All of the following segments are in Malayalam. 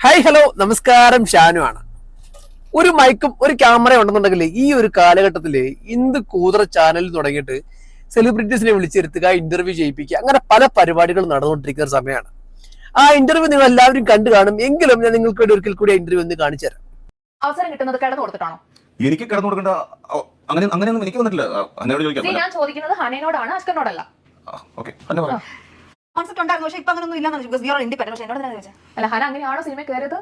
ഹായ് ഹലോ നമസ്കാരം. ഷാനു ആണ്. ഒരു മൈക്കും ഒരു ക്യാമറയും ഉണ്ടെന്നുണ്ടെങ്കിൽ ഈ ഒരു കാലഘട്ടത്തിൽ എന്ത് കൂതറ ചാനൽ തുടങ്ങിയിട്ട് സെലിബ്രിറ്റീസിനെ വിളിച്ചിരുത്തുക ഇന്റർവ്യൂ ചെയ്യിപ്പിക്കുക അങ്ങനെ പല പരിപാടികൾ നടന്നുകൊണ്ടിരിക്കുന്ന ഒരു സമയമാണ് ആ ഇന്റർവ്യൂ നിങ്ങൾ എല്ലാവരും കണ്ടു കാണും. എങ്കിലും ഞാൻ നിങ്ങൾക്ക് വേണ്ടി ഒരിക്കൽ കൂടി ഇന്റർവ്യൂ ഒന്ന് കാണിച്ചു തരാം. അവസരം കിട്ടുന്നത് കടന്നു കൊടുത്തിട്ടാണോ? എനിക്ക് കടന്നു കൊടുക്കേണ്ട അങ്ങനെ അങ്ങനെയൊന്നും എനിക്ക് വന്നിട്ടില്ല. ഞാൻ ചോദിക്കുന്നത് ഹനയോടാണ് അസ്കറിനോടല്ല. ഓക്കെ. കോൺസെപ്റ്റ് ഉണ്ടായിരുന്നു പക്ഷെ ഇപ്പൊ അങ്ങനൊന്നും ഇല്ലെന്ന് ബിക്കോസ് യു ആർ ഇൻഡിപെൻഡന്റ് പക്ഷെ എന്നോട് തന്നെ ചോദിച്ചത് അല്ല ഹന അങ്ങനെയാണോ സിനിമ കയറിയത്?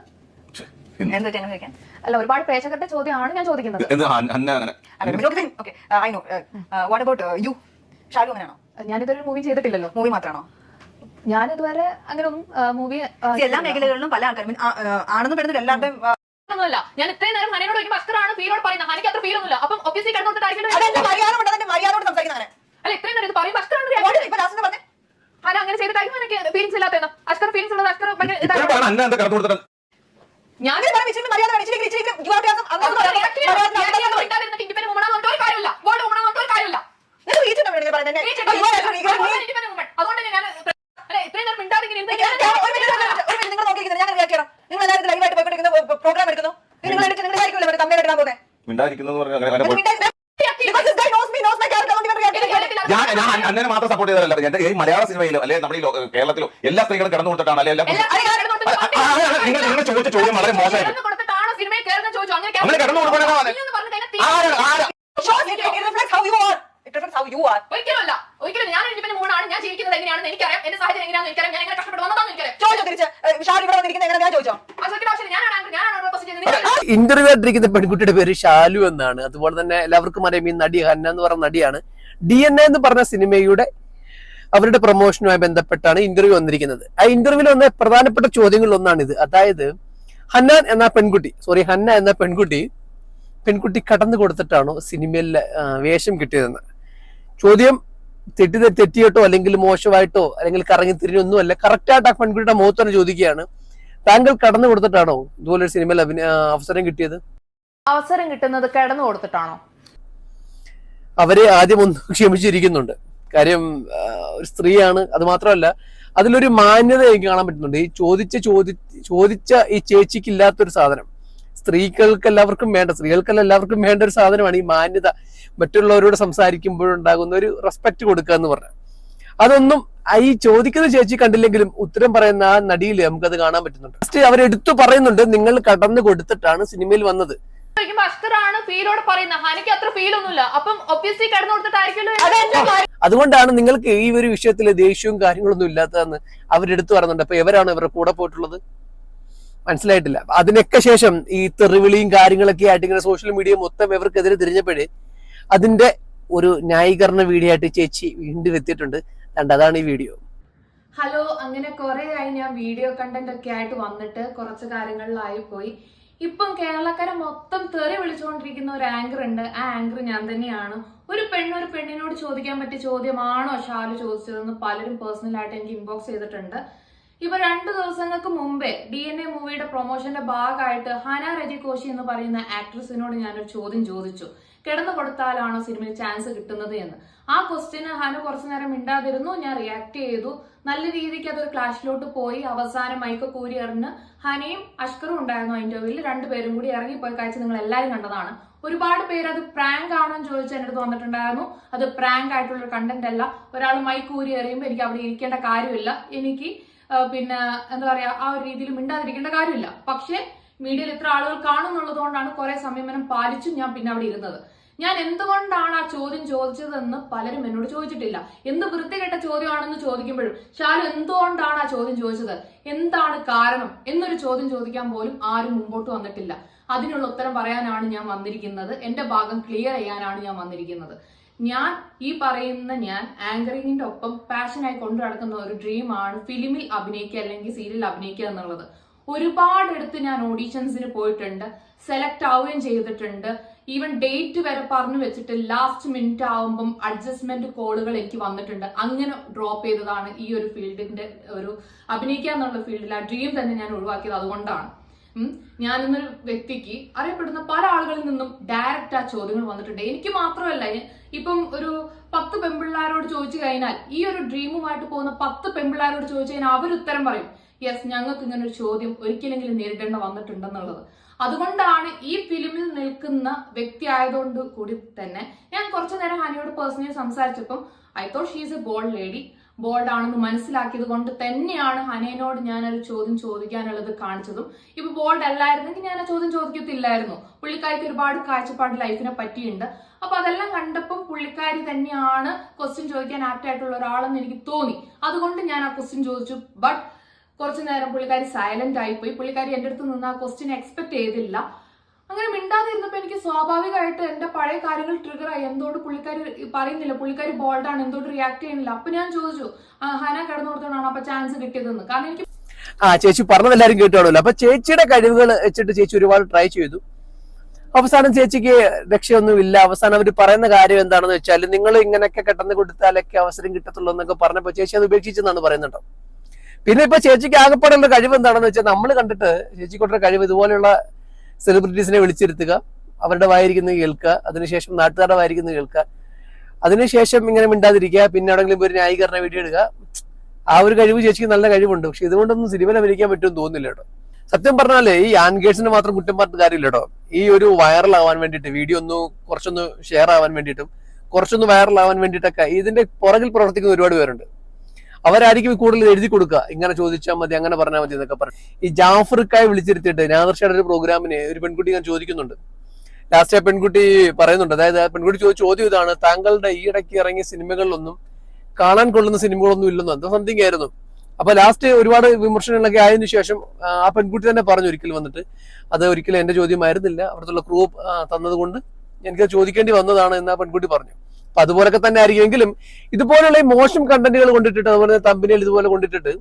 എന്ത്? അങ്ങനെ ചോദിക്കാൻ അല്ല ഒരുപാട് പ്രേക്ഷകരുടെ ചോദ്യമാണ് ഞാൻ ചോദിക്കുന്നത്. എന്ത്? അന്ന- അന്ന അങ്ങനെ. Okay I know what about you Shalu അങ്ങനെയാണോ ഞാനിതൊരു മൂവി ചെയ്തിട്ടില്ലല്ലോ. മൂവി മാത്രമാണോ ഞാനിതുവരെ അങ്ങനെ ഒന്നും മൂവി See, എല്ലാ മേഖലകളിലും പല ആൾക്കാരും I mean, ആ, ആ, ആണെന്ന് പെടുന്ന എല്ലാവരുടെയും ആ, ഒന്നുമല്ല. ഞാൻ ഇത്രയും നേരം ഹനയോട് ചോദിക്കുമ്പോൾ അസ്കറാണ് ഫീലോട് പറയുന്നത്. ഹനയ്ക്ക് അത്ര ഫീലൊന്നുമില്ല അപ്പം ഒബ്വിയസ്ലി കിടന്നു അതെന്റെ മര്യാദ കൊണ്ട് അതിന്റെ മര്യാദ കൊണ്ട് അങ്ങനെ അല്ല ഇത്രയും നേരം ഇത് പറയുമ്പോൾ അസ്കറാണ് is- ഇപ്പൊ ലാസ്റ്റ് പറഞ്ഞേ ഹന അങ്ങനെ എനിക്ക് ഫീലിംഗ്സ് ഇല്ലാത്തതെന്ന്? അഷ്കർ ഫീലിംഗ്സ് ഉള്ളത് അഷ്കർ ഭയങ്കര ഇതായിരുന്നു. ഞാൻ ഇച്ചിരി മര്യാദ. ഇച്ചിരി ഇച്ചിരി ഇങ്ങനെ മര്യാദ മിണ്ടാതിരുന്നിട്ട് independent ആണെന്ന് ഒരു കാര്യമില്ല. Word വുമൺ ആണെന്ന് ഒരു കാര്യമില്ല. അതുകൊണ്ട് ഞാൻ അല്ല ഇത്രയും നേരം മിണ്ടാതെ ഇങ്ങനെ നിങ്ങൾ നോക്കിയിരിക്കുന്നത് ഞാൻ റിയാക്ട് ചെയ്യണം. നിങ്ങൾ എല്ലാവരും ലൈവായിട്ട് പോയിക്കൊണ്ടിരിക്കുന്ന പ്രോഗ്രാം എടുക്കുന്നു. നിങ്ങൾ എടുക്കുന്നത് നിങ്ങൾ ആയിരിക്കുമല്ലോ തമ്മിൽ എടുക്കാൻ പോകുന്നത് മിണ്ടാതിരിക്കുന്നു എന്ന് പറഞ്ഞാൽ അങ്ങനെ അങ്ങനെ പോയി Because this guy knows me, knows my character, അതുകൊണ്ട് ഇവൻ react ഇത് ചെയ്യും. കേരളത്തിൽ ഞാൻ ഞാൻ അന്നേനെ മാത്രം സപ്പോർട്ട് ചെയ്തതല്ല എന്റെ ഈ മലയാള സിനിമയിലോ അല്ലെ നമ്മുടെ ഈ കേരളത്തിലോ എല്ലാ സ്ത്രീകളും കിടന്നു കൊടുത്തിട്ടാണ് അല്ലെ എല്ലാ നിങ്ങൾ നിങ്ങൾ ചോദിച്ച ചോദ്യം വളരെ മോശമായിട്ട് അങ്ങനെ കിടന്നു. ഒരിക്കലുമല്ല. ഒരിക്കലും ഞാൻ ഞാൻ ജീവിക്കുന്നത് എങ്ങനെയാണെന്ന് എനിക്കറിയാം. എന്റെ സാഹചര്യം എങ്ങനെയാണെന്ന് എനിക്കറിയാം. ഞാൻ എങ്ങനെ കഷ്ടപ്പെട്ട് വന്നതാണെന്ന് എനിക്കറിയാം. ചോദിച്ചോ തിരിച്ച്? ഏഹ് ഷാരു ഇവിടെ വന്നിരിക്കുന്നത് എങ്ങനെ ഞാൻ ചോദിച്ചോ? ഇന്റർവ്യൂ ആയിട്ടിരിക്കുന്ന പെൺകുട്ടിയുടെ പേര് ഷാലു എന്നാണ്. അതുപോലെ തന്നെ എല്ലാവർക്കും അറിയാം ഈ നടി ഹന്ന എന്ന് പറഞ്ഞ നടിയാണ്. ഡി എൻ എ എന്ന് പറഞ്ഞ സിനിമയുടെ അവരുടെ പ്രൊമോഷനുമായി ബന്ധപ്പെട്ടാണ് ഇന്റർവ്യൂ വന്നിരിക്കുന്നത്. ആ ഇന്റർവ്യൂവിൽ വന്ന പ്രധാനപ്പെട്ട ചോദ്യങ്ങളിൽ ഒന്നാണ് ഇത് അതായത് ഹന്നാൻ എന്ന പെൺകുട്ടി സോറി ഹന്ന എന്ന പെൺകുട്ടി പെൺകുട്ടി കടന്നു കൊടുത്തിട്ടാണോ സിനിമയിൽ വേഷം കിട്ടിയതെന്ന്. ചോദ്യം തെറ്റി തെറ്റിയിട്ടോ അല്ലെങ്കിൽ മോശമായിട്ടോ അല്ലെങ്കിൽ കറങ്ങി തിരിഞ്ഞൊന്നും അല്ല. കറക്റ്റായിട്ട് ആ പെൺകുട്ടിയുടെ മുഖത്ത് തന്നെ ചോദിക്കുകയാണ്. താങ്കൾ കടന്നു കൊടുത്തിട്ടാണോ ഇതുപോലെ ഒരു സിനിമയിൽ അവസരം കിട്ടിയത്? അവസരം കിട്ടുന്നത് കടന്നു കൊടുത്തിട്ടാണോ? അവരെ ആദ്യം ഒന്ന് ക്ഷമിച്ചിരിക്കുന്നുണ്ട്. കാര്യം ഒരു സ്ത്രീയാണ്. അത് മാത്രമല്ല അതിലൊരു മാന്യത എനിക്ക് കാണാൻ പറ്റുന്നുണ്ട്. ഈ ചോദിച്ച ചോദി ചോദിച്ച ഈ ചേച്ചിക്ക് ഇല്ലാത്തൊരു സാധനം. സ്ത്രീകൾക്ക് എല്ലാവർക്കും വേണ്ട സ്ത്രീകൾക്കല്ല എല്ലാവർക്കും വേണ്ട ഒരു സാധനമാണ് ഈ മാന്യത. മറ്റുള്ളവരോട് സംസാരിക്കുമ്പോഴുണ്ടാകുന്ന ഒരു റെസ്പെക്ട് കൊടുക്കുക എന്ന് പറഞ്ഞാൽ. അതൊന്നും ഈ ചോദിക്കുന്ന ചേച്ചി കണ്ടില്ലെങ്കിലും ഉത്തരം പറയുന്ന ആ നടിയിൽ നമുക്കത് കാണാൻ പറ്റുന്നുണ്ട്. ഫസ്റ്റ് അവരെടുത്തു പറയുന്നുണ്ട് നിങ്ങൾ കടന്നു കൊടുത്തിട്ടാണ് സിനിമയിൽ വന്നത്. അസ്കറാണ് ഫീലോട് പറയുന്നത്. ഹനിക്ക് അത്ര ഫീൽ ഒന്നുമില്ല. അപ്പം ഒബ്വിയസ്ലി കടന്നു കൊടുത്തിട്ടായിരിക്കുമല്ലോ അതുകൊണ്ടാണ് നിങ്ങൾക്ക് ഈ ഒരു വിഷയത്തിൽ ദേഷ്യവും കാര്യങ്ങളൊന്നും ഇല്ലാത്തതെന്ന് അവരെടുത്തു പറയുന്നുണ്ട്. അപ്പൊ ഇവരാണ് ഇവരുടെ കൂടെ പോയിട്ടുള്ളത്? മനസ്സിലായിട്ടില്ല. അതിനൊക്കെ ശേഷം ഈ തെറിവിളിയും കാര്യങ്ങളൊക്കെ ആയിട്ട് ഇങ്ങനെ സോഷ്യൽ മീഡിയ മൊത്തം ഇവർക്കെതിരെ തിരിഞ്ഞപ്പോഴേ അതിന്റെ ഒരു ന്യായീകരണ വീഡിയോ ആയിട്ട് ചേച്ചി വീണ്ടും എത്തിയിട്ടുണ്ട്. കണ്ട അതാണ് ഈ വീഡിയോ ഹലോ അങ്ങനെ കുറെ ആയി ഞാൻ വീഡിയോ കണ്ടന്റ് ഒക്കെ ആയിട്ട് വന്നിട്ട് കുറച്ച് കാര്യങ്ങളിലായി പോയി. ഇപ്പം കേരളക്കാരെ മൊത്തം തെറി വിളിച്ചുകൊണ്ടിരിക്കുന്ന ഒരു ആങ്കർ ഉണ്ട്. ആ ആങ്കർ ഞാൻ തന്നെയാണ്. ഒരു പെണ്ണ് ഒരു പെണ്ണിനോട് ചോദിക്കാൻ പറ്റിയ ചോദ്യമാണോ ഷാലു ചോദിച്ചതെന്ന് പലരും പേഴ്സണലായിട്ട് എനിക്ക് ഇൻബോക്സ് ചെയ്തിട്ടുണ്ട്. ഇപ്പൊ രണ്ടു ദിവസങ്ങൾക്ക് മുമ്പേ ഡി എൻ എ മൂവിയുടെ പ്രൊമോഷന്റെ ഭാഗമായിട്ട് ഹന രജി കോശി എന്ന് പറയുന്ന ആക്ട്രസിനോട് ഞാനൊരു ചോദ്യം ചോദിച്ചു. കിടന്നു കൊടുത്താലാണോ സിനിമയിൽ ചാൻസ് കിട്ടുന്നത് എന്ന്. ആ ക്വസ്റ്റ്യന് ഹനു കുറച്ചു നേരം മിണ്ടാതിരുന്നു. ഞാൻ റിയാക്ട് ചെയ്തു. നല്ല രീതിക്ക് അതൊരു ക്ലാഷിലോട്ട് പോയി. അവസാനം മൈക്ക് കൂരി എറിഞ്ഞ് ഹനയും അഷ്കറും ഉണ്ടായിരുന്നു ആ ഇന്റർവ്യൂവിൽ രണ്ടുപേരും കൂടി ഇറങ്ങിപ്പോയി കാഴ്ച നിങ്ങൾ എല്ലാവരും കണ്ടതാണ്. ഒരുപാട് പേര് അത് പ്രാങ്ക് ആണോ എന്ന് ചോദിച്ച് എന്റെ അടുത്ത് വന്നിട്ടുണ്ടായിരുന്നു. അത് പ്രാങ്ക് ആയിട്ടുള്ള കണ്ടന്റ് അല്ല. ഒരാൾ മൈക്ക് കൂരി എറിയുമ്പോൾ എനിക്ക് അവിടെ ഇരിക്കേണ്ട കാര്യമില്ല. എനിക്ക് പിന്നെ എന്താ പറയാ ആ ഒരു രീതിയിൽ മിണ്ടാതിരിക്കേണ്ട കാര്യമില്ല. പക്ഷേ മീഡിയയിൽ ഇത്ര ആളുകൾ കാണുന്നുള്ളത് കൊണ്ടാണ് കുറെ സംയമനം പാലിച്ചും ഞാൻ പിന്നെ അവിടെ ഇരുന്നത്. ഞാൻ എന്തുകൊണ്ടാണ് ആ ചോദ്യം ചോദിച്ചതെന്ന് പലരും എന്നോട് ചോദിച്ചിട്ടില്ല. എന്ത് വൃത്തികെട്ട ചോദ്യമാണെന്ന് ചോദിക്കുമ്പോഴും ഷാലു എന്തുകൊണ്ടാണ് ആ ചോദ്യം ചോദിച്ചത്? എന്താണ് കാരണം? എന്നൊരു ചോദ്യം ചോദിക്കാൻ പോലും ആരും മുമ്പോട്ട് വന്നിട്ടില്ല. അതിനുള്ള ഉത്തരം പറയാനാണ് ഞാൻ വന്നിരിക്കുന്നത്. എന്റെ ഭാഗം ക്ലിയർ ചെയ്യാനാണ് ഞാൻ വന്നിരിക്കുന്നത്. ഞാൻ ഈ പറയുന്ന ഞാൻ ആങ്കറിങ്ങിന്റെ ഒപ്പം പാഷനായി കൊണ്ടു നടക്കുന്ന ഒരു ഡ്രീമാണ് ഫിലിമിൽ അഭിനയിക്കുക അല്ലെങ്കിൽ സീരിയലിൽ അഭിനയിക്കുക എന്നുള്ളത്. ഒരുപാട് എടുത്ത് ഞാൻ ഓഡീഷൻസിന് പോയിട്ടുണ്ട്. സെലക്ട് ആവുകയും ചെയ്തിട്ടുണ്ട്. ഈവൻ ഡേറ്റ് വരെ പറഞ്ഞു വെച്ചിട്ട് ലാസ്റ്റ് മിനിറ്റ് ആവുമ്പം അഡ്ജസ്റ്റ്മെന്റ് കോളുകൾ എനിക്ക് വന്നിട്ടുണ്ട്. അങ്ങനെ ഡ്രോപ്പ് ചെയ്തതാണ് ഈ ഒരു ഫീൽഡിന്റെ ഒരു അഭിനയിക്കുക എന്നുള്ള ഫീൽഡിൽ ആ ഡ്രീം തന്നെ ഞാൻ ഒഴിവാക്കിയത് അതുകൊണ്ടാണ്. ഞാൻ ഇന്നൊരു വ്യക്തിക്ക് അറിയപ്പെടുന്ന പല ആളുകളിൽ നിന്നും ഡയറക്റ്റ് ആ ചോദ്യങ്ങൾ വന്നിട്ടുണ്ട്. എനിക്ക് മാത്രമല്ല ഇപ്പം ഒരു പത്ത് പെൺപിള്ളേരോട് ചോദിച്ചു കഴിഞ്ഞാൽ ഈ ഒരു ഡ്രീമുമായിട്ട് പോകുന്ന പത്ത് പെൺപിള്ളേരോട് ചോദിച്ചു കഴിഞ്ഞാൽ അവർ ഉത്തരം പറയും. യെസ് ഞങ്ങൾക്ക് ഇങ്ങനെ ഒരു ചോദ്യം ഒരിക്കലെങ്കിലും നേരിടേണ്ട വന്നിട്ടുണ്ടെന്നുള്ളത്. അതുകൊണ്ടാണ് ഈ ഫിലിമിൽ നിൽക്കുന്ന വ്യക്തി ആയതുകൊണ്ട് കൂടി തന്നെ ഞാൻ കുറച്ചു നേരം ഹനിയോട് personally സംസാരിച്ചപ്പം I thought she is a bold lady bold ആണെന്ന് മനസ്സിലാക്കിയത് കൊണ്ട് തന്നെയാണ് ഹനയനോട് ഞാൻ ഒരു ചോദ്യം ചോദിക്കാനുള്ളത് കാണിച്ചതും. ഇപ്പൊ ബോൾഡ് അല്ലായിരുന്നെങ്കിൽ ഞാൻ ആ ചോദ്യം ചോദിക്കത്തില്ലായിരുന്നു. പുള്ളിക്കാരിക്ക് ഒരുപാട് കാഴ്ചപ്പാട് ലൈഫിനെ പറ്റിയുണ്ട്. അപ്പൊ അതെല്ലാം കണ്ടപ്പോൾ പുള്ളിക്കാരി തന്നെയാണ് ക്വസ്റ്റ്യൻ ചോദിക്കാൻ ആപ്റ്റ് ആയിട്ടുള്ള ഒരാളെന്ന് എനിക്ക് തോന്നി. അതുകൊണ്ട് ഞാൻ ആ ക്വസ്റ്റ്യൻ ചോദിച്ചു. ബട്ട് കുറച്ചു നേരം പുള്ളിക്കാരി സൈലന്റ് ആയിപ്പോയി. പുള്ളിക്കാരി എന്റെ അടുത്ത് നിന്ന് ആ ക്വസ്റ്റ്യൻ എക്സ്പെക്ട് ചെയ്തില്ല. അങ്ങനെ മിണ്ടാതിരുന്നപ്പോൾ എനിക്ക് സ്വാഭാവികമായിട്ട് എന്റെ പഴയ കാര്യങ്ങൾ ട്രിഗർ ആയി. എന്തുകൊണ്ട് പുള്ളിക്കാരി പറയുന്നില്ല? പുള്ളിക്കാരി ബോൾഡാണ് എന്തുകൊണ്ട് റിയാക്ട് ചെയ്യുന്നില്ല? അപ്പൊ ഞാൻ ചോദിച്ചു ഹന കിടന്നു കൊടുത്തോണ്ടാണ് അപ്പൊ ചാൻസ് കിട്ടിയതെന്ന്. കാരണം എനിക്ക് ആ ചേച്ചി പറഞ്ഞതെല്ലാരും കേട്ടോളൂ അപ്പൊ ചേച്ചിയുടെ കഴിവുകൾ വെച്ചിട്ട് ചേച്ചി ഒരുപാട് ട്രൈ ചെയ്തു. അവസാനം ചേച്ചിക്ക് രക്ഷയൊന്നുമില്ല. അവസാനം അവർ പറയുന്ന കാര്യം എന്താണെന്ന് വെച്ചാൽ നിങ്ങൾ ഇങ്ങനെയൊക്കെ കെട്ടെന്ന് കൊടുത്താലൊക്കെ അവസരം കിട്ടത്തുള്ളൂ എന്നൊക്കെ പറഞ്ഞപ്പോ ചേച്ചി അത് ഉപേക്ഷിച്ചെന്നാണ് പറയുന്നുണ്ടോ പിന്നെ ഇപ്പൊ ചേച്ചിക്ക് ആകെപ്പെടേണ്ട കഴിവ് എന്താണെന്ന് വെച്ചാൽ നമ്മൾ കണ്ടിട്ട് ചേച്ചിക്കൊണ്ട കഴിവ് ഇതുപോലെയുള്ള സെലിബ്രിറ്റീസിനെ വിളിച്ചിരുത്തുക അവരുടെ വായിരിക്കുന്നത് കേൾക്കുക അതിനുശേഷം നാട്ടുകാരുടെ വായിരിക്കുന്നത് കേൾക്കുക. അതിനുശേഷം ഇങ്ങനെ മിണ്ടാതിരിക്കുക പിന്നെ എവിടെങ്കിലും ഒരു ന്യായീകരണ വീഡിയോ എടുക്കുക ആ ഒരു കഴിവ് ചേച്ചിക്ക് നല്ല കഴിവുണ്ട്. പക്ഷെ ഇതുകൊണ്ടൊന്നും സിനിമയിൽ അഭിനയിക്കാൻ പറ്റുമെന്ന് തോന്നുന്നില്ല കേട്ടോ. സത്യം പറഞ്ഞാലേ ഈ ആൻഗേഴ്സിന് മാത്രം കുറ്റം പറഞ്ഞിട്ട് കാര്യമില്ല കേട്ടോ. ഈ ഒരു വൈറൽ ആവാൻ വേണ്ടിയിട്ട് വീഡിയോ ഒന്ന് കുറച്ചൊന്ന് ഷെയർ ആവാൻ വേണ്ടിയിട്ടും കുറച്ചൊന്ന് വൈറൽ ആവാൻ വേണ്ടിയിട്ടൊക്കെ ഇതിന്റെ പുറകിൽ പ്രവർത്തിക്കുന്ന ഒരുപാട് പേരുണ്ട്. അവരായിരിക്കും കൂടുതൽ എഴുതി കൊടുക്കുക. ഇങ്ങനെ ചോദിച്ചാൽ മതി അങ്ങനെ പറഞ്ഞാൽ മതി എന്നൊക്കെ പറഞ്ഞു ഈ ജാഫർക്കായി വിളിച്ചിരുത്തിയിട്ട് നാദർഷയുടെ ഒരു പ്രോഗ്രാമിന് ഒരു പെൺകുട്ടി ഞാൻ ചോദിക്കുന്നുണ്ട്. ലാസ്റ്റ് ആ പെൺകുട്ടി പറയുന്നുണ്ട് അതായത് പെൺകുട്ടി ചോദിച്ച ചോദ്യം ഇതാണ് താങ്കളുടെ ഈ ഇടയ്ക്ക് ഇറങ്ങിയ സിനിമകളിലൊന്നും കാണാൻ കൊള്ളുന്ന സിനിമകളൊന്നും ഇല്ലെന്നോ? എന്തോ സംതിങ് ആയിരുന്നു. അപ്പൊ ലാസ്റ്റ് ഒരുപാട് വിമർശനങ്ങളൊക്കെ ആയതിനു ശേഷം ആ, പെൺകുട്ടി തന്നെ പറഞ്ഞു ഒരിക്കൽ വന്നിട്ട് അത് ഒരിക്കലും എന്റെ ചോദ്യമായിരുന്നില്ല. അവിടുത്തെ ക്രൂ തന്നതുകൊണ്ട് എനിക്ക് ചോദിക്കേണ്ടി വന്നതാണ് എന്ന് ആ പെൺകുട്ടി പറഞ്ഞു. അപ്പൊ അതുപോലൊക്കെ തന്നെ ആയിരിക്കുമെങ്കിലും ഇതുപോലുള്ള മോശം കണ്ടന്റുകൾ കൊണ്ടിട്ടിട്ട് അതുപോലെ തന്നെ തമ്പിനിൽ ഇതുപോലെ കൊണ്ടിട്ടിട്ട്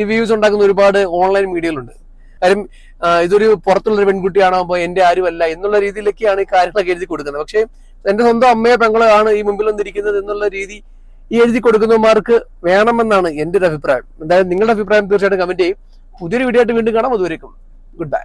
ഈ വ്യൂസ് ഉണ്ടാക്കുന്ന ഒരുപാട് ഓൺലൈൻ മീഡിയകളുണ്ട് കാര്യം ഇതൊരു പുറത്തുള്ള ഒരു പെൺകുട്ടിയാണോ എന്റെ ആരുമല്ല എന്നുള്ള രീതിയിലൊക്കെയാണ് ഈ കാര്യങ്ങളൊക്കെ എഴുതി കൊടുക്കുന്നത്. പക്ഷേ എന്റെ സ്വന്തം അമ്മയോ പെങ്ങളോ ആണ് ഈ മുമ്പിൽ വന്നിരിക്കുന്നത് എന്നുള്ള രീതി ഈ എഴുതി കൊടുക്കുന്നവർക്ക് വേണമെന്നാണ് എന്റെ ഒരു അഭിപ്രായം. എന്തായാലും നിങ്ങളുടെ അഭിപ്രായം തീർച്ചയായിട്ടും കമന്റ് ചെയ്യും. പുതിയൊരു വീഡിയോ ആയിട്ട് വീണ്ടും കാണാം. അതുവരേക്കും. Good bye